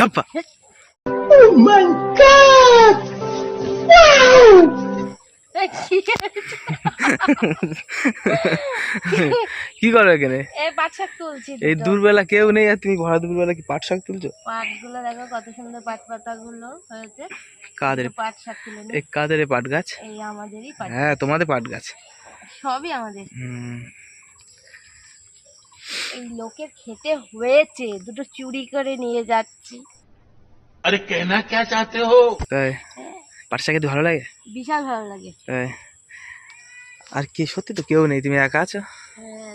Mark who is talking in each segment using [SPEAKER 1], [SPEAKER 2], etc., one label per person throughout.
[SPEAKER 1] ধাপ্পা কি করো এখানে?
[SPEAKER 2] এই পাট শাক তুলছি
[SPEAKER 1] এই দুর্বেলা কেউ নেই আর তুমি ঘরে দূরবেলা কি পাট শাক তুলছো?
[SPEAKER 2] পাটগুলো দেখো কত সুন্দর পাট পাতা গুলো হয়েছে।
[SPEAKER 1] কাদের?
[SPEAKER 2] পাট শাক তুলে
[SPEAKER 1] এই কাদের পাট গাছ?
[SPEAKER 2] এই আমাদেরই পাট
[SPEAKER 1] হ্যাঁ তোমাদের পাট গাছ।
[SPEAKER 2] সবই আমাদের।
[SPEAKER 1] হুম।
[SPEAKER 2] এই লোকের খেতে হয়েছে দুটো চুরি করে নিয়ে যাচ্ছি।
[SPEAKER 3] আরে কেনা কে চাতে হো?
[SPEAKER 1] তাই খেতে হ্যাঁ। ভালো লাগে?
[SPEAKER 2] বিশাল ভালো লাগে।
[SPEAKER 1] আর কি সত্যি তো কেউ নেই তুমি একা আছো?
[SPEAKER 2] হ্যাঁ,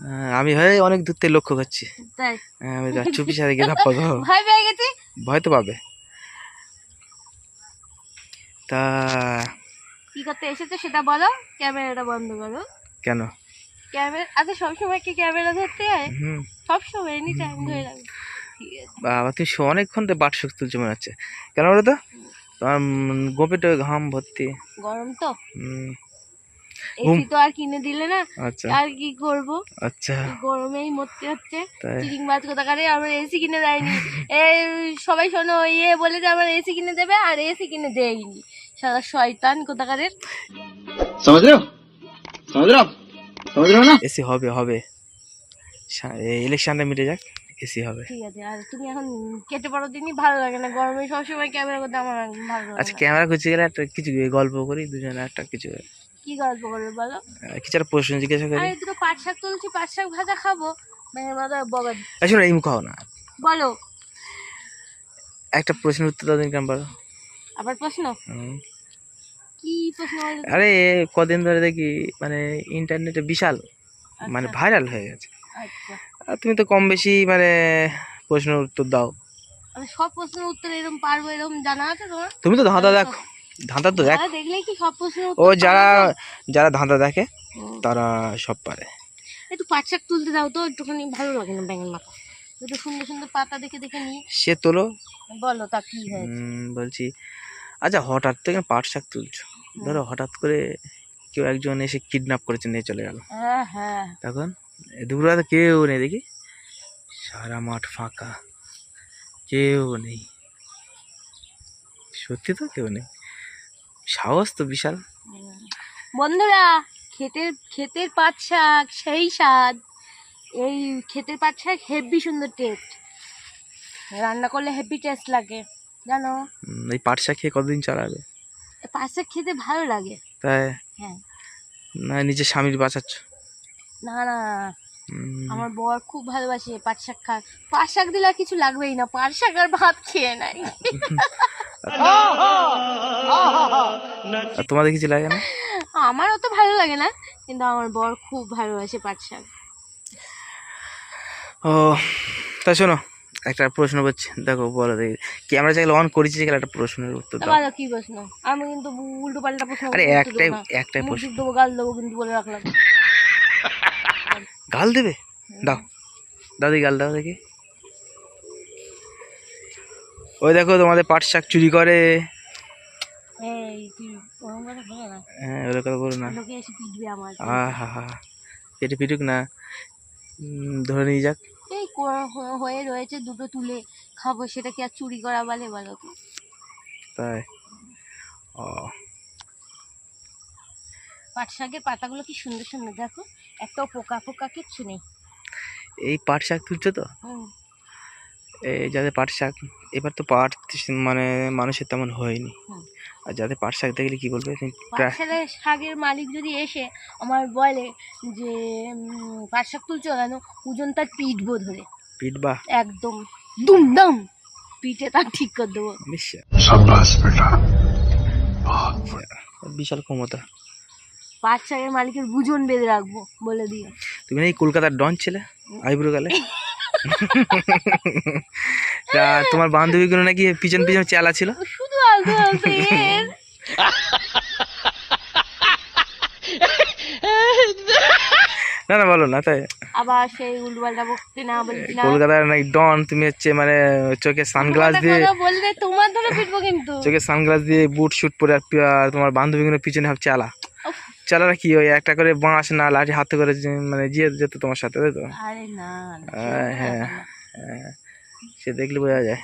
[SPEAKER 1] হ্যাঁ, আমি হয় অনেক দূর থেকে লক্ষ্য করছি। চুপি গেলাম
[SPEAKER 2] ভয়
[SPEAKER 1] ভয় তো পাবে। তা
[SPEAKER 2] কি করতে এসেছ সেটা বলো ক্যামেরাটা বন্ধ করো।
[SPEAKER 1] কেন?
[SPEAKER 2] ক্যামেরা আচ্ছা সবসময় কি ক্যামেরা ধরতে হয়? সবসময় এনি টাইম ধরে রাখবে।
[SPEAKER 1] বাবা তুমি অনেকক্ষণ তো বাট শুক তুলছে মনে হচ্ছে। কেন বলো তো? তোমার গোপেটা ঘাম ভর্তি।
[SPEAKER 2] গরম তো। এসি তো আর কিনে দিলে না
[SPEAKER 1] আচ্ছা।
[SPEAKER 2] আর কি করব?
[SPEAKER 1] আচ্ছা।
[SPEAKER 2] গরমেই মরতে হচ্ছে। চিটিং বাজ কোথাকারে আমার এসি কিনে দেয়নি। এই সবাই শোনো ইয়ে বলে যে আমার এসি কিনে দেবে আর এসি কিনে দেয়নি। সারা শয়তান কোথাকারের।
[SPEAKER 3] সমাজ রাও সমাজ তোমাদের না?
[SPEAKER 1] এসি হবে হবে। ইলেকশনটা মিটে যাক এসি হবে।
[SPEAKER 2] ঠিক আছে আর তুমি এখন কেটে পড়ো দিনই ভালো লাগে না গরমে সবসময় ক্যামেরা করতে আমার ভালো
[SPEAKER 1] আচ্ছা, ক্যামেরা গেলে একটা কিছু গল্প করি দুজনে একটা কিছু।
[SPEAKER 2] কি গল্প করবে বলো?
[SPEAKER 1] কিছু একটা প্রশ্ন করি?
[SPEAKER 2] আরে পাট শাক তুলছি পাট শাক ভাজা খাব
[SPEAKER 1] মানে না খাও না।
[SPEAKER 2] বলো।
[SPEAKER 1] একটা প্রশ্ন উত্তর দাও দিন কেমন
[SPEAKER 2] আবার প্রশ্ন?
[SPEAKER 1] আরে কদিন ধরে দেখি মানে ইন্টারনেটে বিশাল মানে
[SPEAKER 2] আচ্ছা,
[SPEAKER 1] ভাইরাল হয়ে গেছে।
[SPEAKER 2] আচ্ছা।
[SPEAKER 1] আর তুমি তো কম বেশি মানে প্রশ্নের উত্তর দাও।
[SPEAKER 2] সব প্রশ্নের উত্তর এরকম পারব এরকম জানা আছে তোমার?
[SPEAKER 1] তুমি তো ধাঁধা দেখো ধাঁধা তো দেখ।
[SPEAKER 2] যারা দেখলেই কি সব প্রশ্নের
[SPEAKER 1] ও যারা যারা ধাঁধা দেখে তারা সব পারে।
[SPEAKER 2] একটু পাট শাক তুলতে দাও তো একটুখানি ভালো লাগে না ব্যাঙের মাথা। একটু সুন্দর সুন্দর পাতা দেখে দেখে নিয়ে।
[SPEAKER 1] সে তোলো।
[SPEAKER 2] বলো তা কি হয়েছে?
[SPEAKER 1] বলছি আচ্ছা হঠাৎ তো এখানে পাট শাক তুলছো? ধরো হঠাৎ করে কেউ একজন এসে কিডন্যাপ করেছে নিয়ে চলে গেল।
[SPEAKER 2] হ্যাঁ হ্যাঁ।
[SPEAKER 1] তখন দুপুরবেলা কেউ নেই দেখি। সারা মাঠ ফাঁকা। কেউ নেই। সত্যি তো কেউ নেই। সাহস তো বিশাল।
[SPEAKER 2] বন্ধুরা ক্ষেতের ক্ষেতের পাট শাক সেই স্বাদ। এই ক্ষেতের পাট শাক হেভি সুন্দর টেস্ট রান্না করলে হেভি টেস্ট লাগে জানো?
[SPEAKER 1] এই পাট শাক খেয়ে কতদিন চালাবে?
[SPEAKER 2] শাক খেতে ভালো লাগে।
[SPEAKER 1] তাই?
[SPEAKER 2] হ্যাঁ।
[SPEAKER 1] না নিজের স্বামীর বাঁচাচ্ছ?
[SPEAKER 2] না না। আমার বর খুব ভালোবাসে পাট শাক খায়। পাট শাক দিলে আর কিছু লাগবেই না পাট শাক আর ভাত খেয়ে নাই
[SPEAKER 1] তোমাদের কিছু লাগে না?
[SPEAKER 2] আমার অত ভালো লাগে না কিন্তু আমার বর খুব ভালোবাসে পাট শাক।
[SPEAKER 1] ও তা শোনো একটা প্রশ্ন করছি। দেখো বলো দেখি। ক্যামেরা চাইলে অন করেছি গেলে একটা প্রশ্নের উত্তর দাও।
[SPEAKER 2] কি প্রশ্ন? আমি কিন্তু উল্টো পাল্টা প্রশ্ন
[SPEAKER 1] আরে একটাই একটাই প্রশ্ন।
[SPEAKER 2] দেবো গাল দেবো কিন্তু বলে রাখলাম।
[SPEAKER 1] গাল দেবে? দাও। দাদি গাল দাও দেখি। ওই দেখো তোমাদের পাট শাক চুরি করে। হ্যাঁ ওরা কথা বলো না। হা পেটে পিটুক না। ধরে নিয়ে যাক।
[SPEAKER 2] হ- হয়ে রয়েছে দুটো তুলে খাব সেটা কি আর চুরি করা বলে বলো তো?
[SPEAKER 1] তাই? ও।
[SPEAKER 2] পাট শাকের পাতাগুলো কি সুন্দর সুন্দর দেখো একটাও পোকা পোকা কিচ্ছু নেই।
[SPEAKER 1] এই পাট শাক তুলছো তো?
[SPEAKER 2] হুম।
[SPEAKER 1] যাদের পাট শাক এবার তো পাট মানে মানুষের তেমন হয়নি। আর যাদের পাট শাক দেখলে কি বলবে?
[SPEAKER 2] শাকের মালিক যদি এসে আমার বলে যে পাট শাক তুলছো কেন? ওজন তার পিটবো ধরে।
[SPEAKER 1] পিটবা
[SPEAKER 2] একদম। দুমদম পিঠে তার ঠিক করে দেবো।
[SPEAKER 1] বিশাল ক্ষমতা।
[SPEAKER 2] পাট শাকের মালিকের বুজন বেঁধে রাখব বলে দিয়ে
[SPEAKER 1] তুমি এই কলকাতার ডন ছেলে? আইব্রো গেলে? তা তোমার বান্ধবীগুলো নাকি পিছন পিছন চেলা ছিল?
[SPEAKER 2] শুধু আলতু আলতু এর।
[SPEAKER 1] না না বলো না তাই।
[SPEAKER 2] আবার সেই উল্টোপাল্টা বকতে না বলছি না।
[SPEAKER 1] কলকাতার নাকি ডন তুমি হচ্ছে মানে চোখে সানগ্লাস দিয়ে
[SPEAKER 2] বললে তোমার ধরে পিটবো কিন্তু।
[SPEAKER 1] চোখে সানগ্লাস দিয়ে বুট শুট পরে আর তোমার বান্ধবীগুলো পিছনে চালা। চালারা কি ওই একটা করে বাঁশ না লাঠি হাতে করে মানে যে যেত তোমার সাথে তাই তো? হ্যাঁ, হ্যাঁ সে দেখলে বোঝা যায়।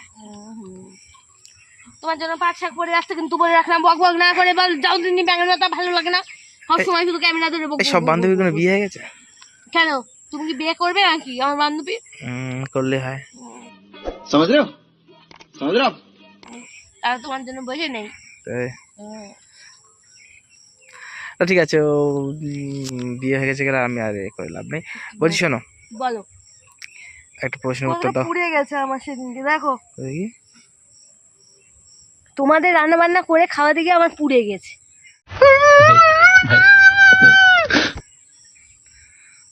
[SPEAKER 2] তোমার জন্য পাট শাক পরে আসতে কিন্তু বলে রাখলাম বক বক না করে বল যাও দিন ব্যাঙ্গালোর তা ভালো লাগে না। সব সময় শুধু ক্যামেরা ধরে বক
[SPEAKER 1] সব বান্ধবী কোনো বিয়ে হয়ে গেছে?
[SPEAKER 2] কেন? তুমি কি বিয়ে করবে নাকি আমার বান্ধবী?
[SPEAKER 1] হুম করলে হয়।
[SPEAKER 3] সমঝ রে
[SPEAKER 2] আর তোমার জন্য বসে নেই।
[SPEAKER 1] তাই। তা ঠিক আছে ও বিয়ে হয়ে গেছে গেলে আমি আর এ করে লাভ নেই। বলছি শোনো।
[SPEAKER 2] বলো।
[SPEAKER 1] একটা প্রশ্নের উত্তর দাও।
[SPEAKER 2] পুড়ে গেছে আমার সেদিনকে দেখো। তোমাদের রান্না বান্না করে খাওয়া দিকে আমার পুড়ে গেছে।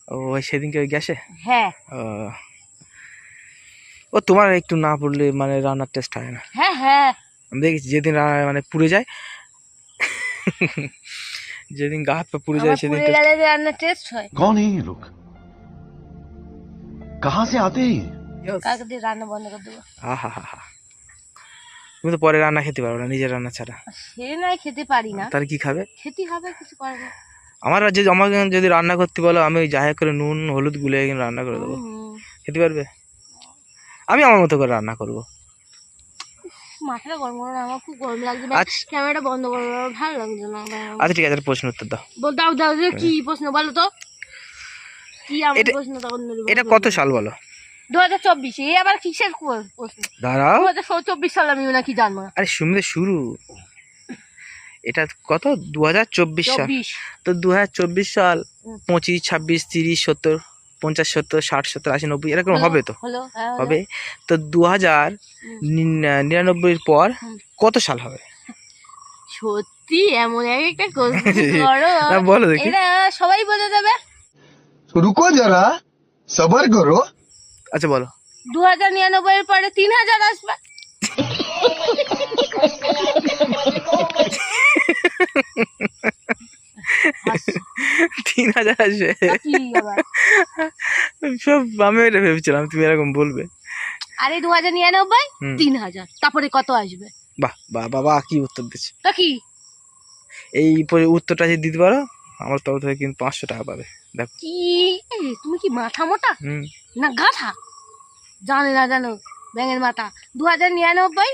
[SPEAKER 1] ও সেদিনকে ওই গ্যাসে?
[SPEAKER 2] হ্যাঁ।
[SPEAKER 1] ও। তোমার একটু না পড়লে মানে রান্নার টেস্ট হয় না।
[SPEAKER 2] হ্যাঁ হ্যাঁ।
[SPEAKER 1] আমি দেখেছি যেদিন মানে পুড়ে যায়। যেদিন গা হাত পা পুড়ে যায় সেদিন
[SPEAKER 2] রান্না টেস্ট হয়।
[SPEAKER 4] কোন এই লোক? কাহা সে আতে?
[SPEAKER 2] কাকে দিয়ে রান্না বন্ধ করে দেবো।
[SPEAKER 1] আহা হা হা তুমি তো পরে রান্না খেতে পারো না নিজের রান্না ছাড়া।
[SPEAKER 2] সে নাই খেতে পারি না।
[SPEAKER 1] তার কি খাবে?
[SPEAKER 2] খেতে হবে কিছু করে না
[SPEAKER 1] আমার যদি আমাকে যদি রান্না করতে বলো আমি ওই যাহে করে নুন হলুদ গুলে রান্না করে দেবো। খেতে পারবে? আমি আমার মতো করে রান্না করব।
[SPEAKER 2] মাথাটা গরম গরম আমার খুব গরম লাগছে
[SPEAKER 1] আচ্ছা।
[SPEAKER 2] ক্যামেরাটা বন্ধ করো ভালো লাগছে না
[SPEAKER 1] আচ্ছা ঠিক আছে প্রশ্ন উত্তর দাও।
[SPEAKER 2] বল দাও দাও কি প্রশ্ন বলো তো। কি আমার
[SPEAKER 1] এটা-
[SPEAKER 2] প্রশ্ন তখন
[SPEAKER 1] এটা কত সাল বলো?
[SPEAKER 2] দু হাজার চব্বিশে এই আবার কিসের প্রশ্ন?
[SPEAKER 1] দাঁড়াও।
[SPEAKER 2] দু হাজার চব্বিশ সাল আমি নাকি জানব
[SPEAKER 1] আরে শুনবে শুরু। এটা কত? দু হাজার চব্বিশ সাল। তো দু হাজার চব্বিশ সাল পঁচিশ ছাব্বিশ তিরিশ সত্তর পঞ্চাশ সত্তর ষাট সত্তর আশি নব্বই এরকম হবে তো? হবে। তো দু হাজার নিরানব্বইয়ের পর কত সাল হবে?
[SPEAKER 2] সত্যি এমন একটা
[SPEAKER 1] বলো দেখি।
[SPEAKER 2] সবাই বলে দেবে।
[SPEAKER 4] রুকো যারা সবার করো।
[SPEAKER 1] আচ্ছা বলো।
[SPEAKER 2] দু হাজার নিরানব্বই এর পরে তিন হাজার আসবে।
[SPEAKER 1] তিন হাজার আসবে। সব আমি এটা ভেবেছিলাম তুমি এরকম বলবে।
[SPEAKER 2] আরে দু হাজার নিরানব্বই। তিন হাজার। তারপরে কত আসবে?
[SPEAKER 1] বাহ বাহ বাবা কি উত্তর দিচ্ছে।
[SPEAKER 2] তা কি?
[SPEAKER 1] এই পরে উত্তরটা যদি দিতে পারো আমার তরফ থেকে কিন্তু পাঁচশো টাকা পাবে। দেখো।
[SPEAKER 2] কি? তুমি কি মাথা মোটা? না গাথা জানে না জানো ব্যাঙের মাথা। দু হাজার নিরানব্বই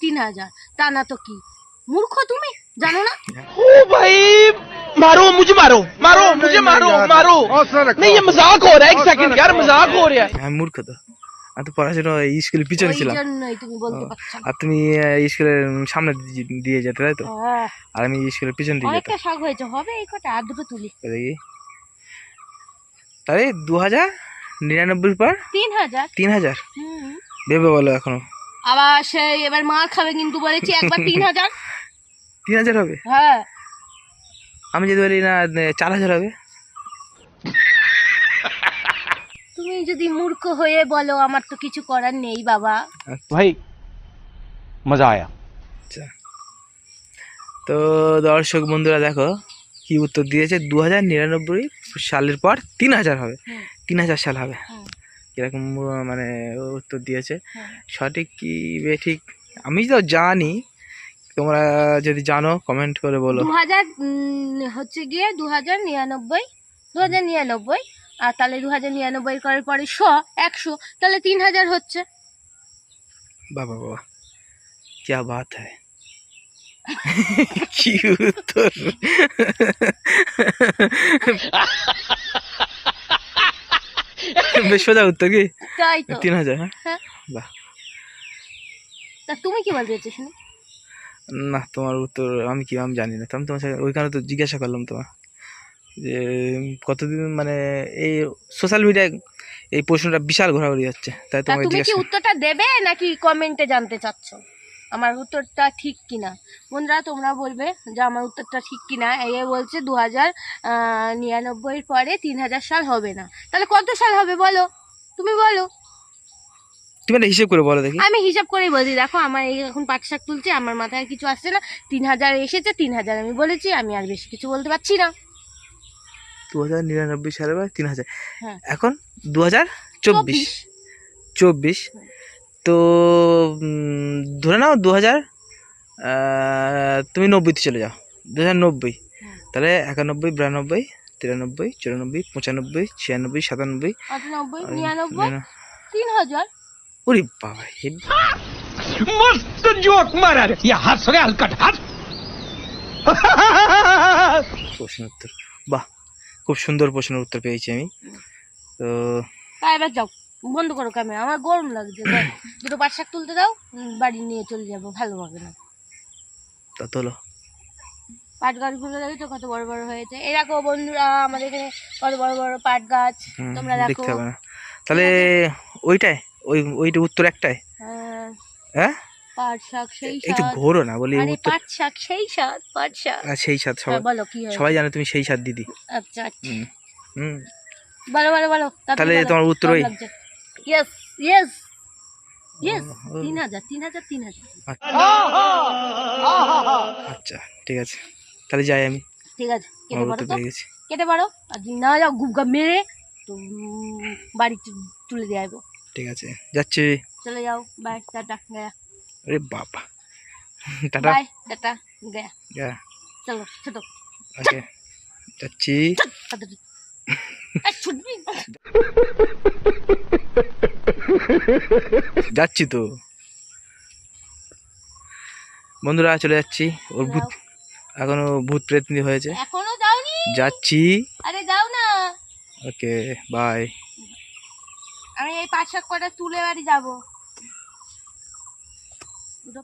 [SPEAKER 2] তিন হাজার। তা না তো কি? মূর্খ তুমি? জানো না
[SPEAKER 5] ओ भाई मारो मुझे मारो मारो मुझे मारो मारो नहीं ये मजाक हो रहा है एक सेकंड यार मजाक हो रहा है
[SPEAKER 1] আমি মূর্খ তো আমি তো পড়াশোনা এই স্কুলের পিছনে
[SPEAKER 2] ওই
[SPEAKER 1] ছিলাম
[SPEAKER 2] জন্যই তুমি বলতে পারছো না
[SPEAKER 1] আর তুমি আহ, স্কুলের সামনে দি- দিয়ে যেতে তাই তো
[SPEAKER 2] হ্যাঁ,
[SPEAKER 1] আর আমি স্কুলের পিছন দিয়ে যেতাম
[SPEAKER 2] অনেকটা শখ হয়েছে হবে এই কটা আর দুটো তুলি
[SPEAKER 1] দেখি তাহলে দু হাজার নিরানব্বই পর
[SPEAKER 2] তিন হাজার
[SPEAKER 1] তিন হাজার
[SPEAKER 2] হুম।
[SPEAKER 1] ভেবে বলো এখনো
[SPEAKER 2] আবার সেই এবার মার খাবে কিন্তু বলেছি একবার তিন হাজার
[SPEAKER 1] তিন হাজার হবে?
[SPEAKER 2] হ্যাঁ।
[SPEAKER 1] আমি যদি বলি না চার হাজার হবে।
[SPEAKER 2] তুমি যদি মূর্খ হয়ে বলো আমার তো কিছু করার নেই বাবা।
[SPEAKER 5] ভাই মজা আয়া।
[SPEAKER 1] আচ্ছা। তো দর্শক বন্ধুরা দেখো কি উত্তর দিয়েছে? দু হাজার নিরানব্বই সালের পর তিন হাজার হবে। তিন হাজার সাল হবে। কীরকম মানে উত্তর দিয়েছে। সঠিক কি ঠিক? আমি তো জানি তোমরা যদি জানো কমেন্ট করে বলো
[SPEAKER 2] দু হাজার উম, হচ্ছে গিয়ে দু হাজার নিরানব্বই দু হাজার নিরানব্বই আর তাহলে দু হাজার নিরানব্বই করার পরে শ একশো তাহলে তিন হাজার হচ্ছে
[SPEAKER 1] বাবা বাবা क्या बात है কি উত্তর বেশ সোজা উত্তর কি
[SPEAKER 2] তাই তো
[SPEAKER 1] তিন হাজার হ্যাঁ
[SPEAKER 2] হ্যাঁ
[SPEAKER 1] বাহ
[SPEAKER 2] তা তুমি কি বলতে চাইছো শুনি
[SPEAKER 1] না তোমার উত্তর আমি কি আমি জানি না। তো আমি তোমার সাথে ওইখানে তো জিজ্ঞাসা করলাম তোমার যে কতদিন মানে এই সোশ্যাল মিডিয়ায় এই প্রশ্নটা বিশাল ঘোরাঘুরি হচ্ছে তাই তোমাকে
[SPEAKER 2] তুমি কি উত্তরটা দেবে নাকি কমেন্টে জানতে চাচ্ছ? আমার উত্তরটা ঠিক কিনা? বন্ধুরা তোমরা বলবে যে আমার উত্তরটা ঠিক কিনা। এই বলছে দু হাজার নিরানব্বই পরে তিন হাজার সাল হবে না। তাহলে কত সাল হবে বলো? তুমি বলো।
[SPEAKER 1] তুমি একটা হিসেব করে বলো দেখি?
[SPEAKER 2] আমি হিসাব করেই বলছি দেখো আমার এই এখন পাট শাক তুলছে আমার মাথায় কিছু আসছে না। তিন হাজার এসেছে তিন হাজার আমি বলেছি আমি আর বেশি কিছু বলতে পারছি না।
[SPEAKER 1] দু হাজার নিরানব্বই সালের পর তিন হাজার।
[SPEAKER 2] হ্যাঁ।
[SPEAKER 1] এখন দু হাজার চব্বিশ। চব্বিশ। তো উম, ধরে নাও দু হাজার তুমি নব্বইতে চলে যাও। দু হাজার নব্বই।
[SPEAKER 2] হুম।
[SPEAKER 1] তাহলে একানব্বই বিরানব্বই তিরানব্বই চুরানব্বই পঁচানব্বই ছিয়ানব্বই সাতানব্বই।
[SPEAKER 2] আটানব্বই নিরানব্বই তিন হাজার।
[SPEAKER 1] ওরে বাবা
[SPEAKER 5] মস্ত জোক মারার ইয়া হাস রে হাস
[SPEAKER 1] প্রশ্ন উত্তর বাহ খুব সুন্দর প্রশ্নের উত্তর পেয়েছি আমি। তো
[SPEAKER 2] তা এবার যাও বন্ধ করো ক্যামেরা আমার গরম লাগছে। দুটো বাদশাক তুলতে দাও বাড়ি নিয়ে চলে যাব ভালো হবে না।
[SPEAKER 1] তা তোলো।
[SPEAKER 2] পাট গাছগুলো দেখেছ কত বড় বড় হয়েছে? এই দেখো বন্ধুরা আমাদের এখানে কত বড় বড় পাট গাছ। তোমরা দেখো।
[SPEAKER 1] তাহলে ওইটাই ওই ওইটা উত্তর একটাই।
[SPEAKER 2] হ্যাঁ,
[SPEAKER 1] হ্যাঁ?
[SPEAKER 2] পাট শাক সেই
[SPEAKER 1] একটু ঘোরো না বলি উত্তর
[SPEAKER 2] পাট শাক সেই স্বাদ পাট শাক।
[SPEAKER 1] না, সেই
[SPEAKER 2] হ্যাঁ,
[SPEAKER 1] সবাই
[SPEAKER 2] বলো কি
[SPEAKER 1] সবাই জানে তুমি সেই দিদি।
[SPEAKER 2] আচ্ছা আচ্ছা।
[SPEAKER 1] হুম
[SPEAKER 2] বলো বলো বলো
[SPEAKER 1] তাহলে তোমার উত্তর ওই?
[SPEAKER 2] ইয়েস ইয়েস ইয়েস তিন হাজার তিন হাজার তিন হাজার।
[SPEAKER 1] আচ্ছা। ঠিক আছে। তাহলে যাই আমি।
[SPEAKER 2] ঠিক আছে কেটে পড়ো তো।
[SPEAKER 1] গেছি।
[SPEAKER 2] কেটে পড়ো। আর না যাও গুপগা মেরে তো বাড়ি তুলে দিয়ে আসব
[SPEAKER 1] ঠিক আছে যাচ্ছি।
[SPEAKER 2] চলে যাও বাই টাটা গয়া।
[SPEAKER 1] আরে বাবা। টাটা।
[SPEAKER 2] বাই টাটা গয়া।
[SPEAKER 1] হ্যাঁ
[SPEAKER 2] চলো ছোট।
[SPEAKER 1] ওকে যাচ্ছি। যাচ্ছি তো। বন্ধুরা চলে যাচ্ছি। ওর ভূত। এখনও ভূত প্রেতনি হয়েছে।
[SPEAKER 2] এখনও যাওনি?
[SPEAKER 1] যাচ্ছি।
[SPEAKER 2] আরে যাও না।
[SPEAKER 1] ওকে বাই
[SPEAKER 2] আমি এই পাঁচ কটা তুলে বাড়ি যাব।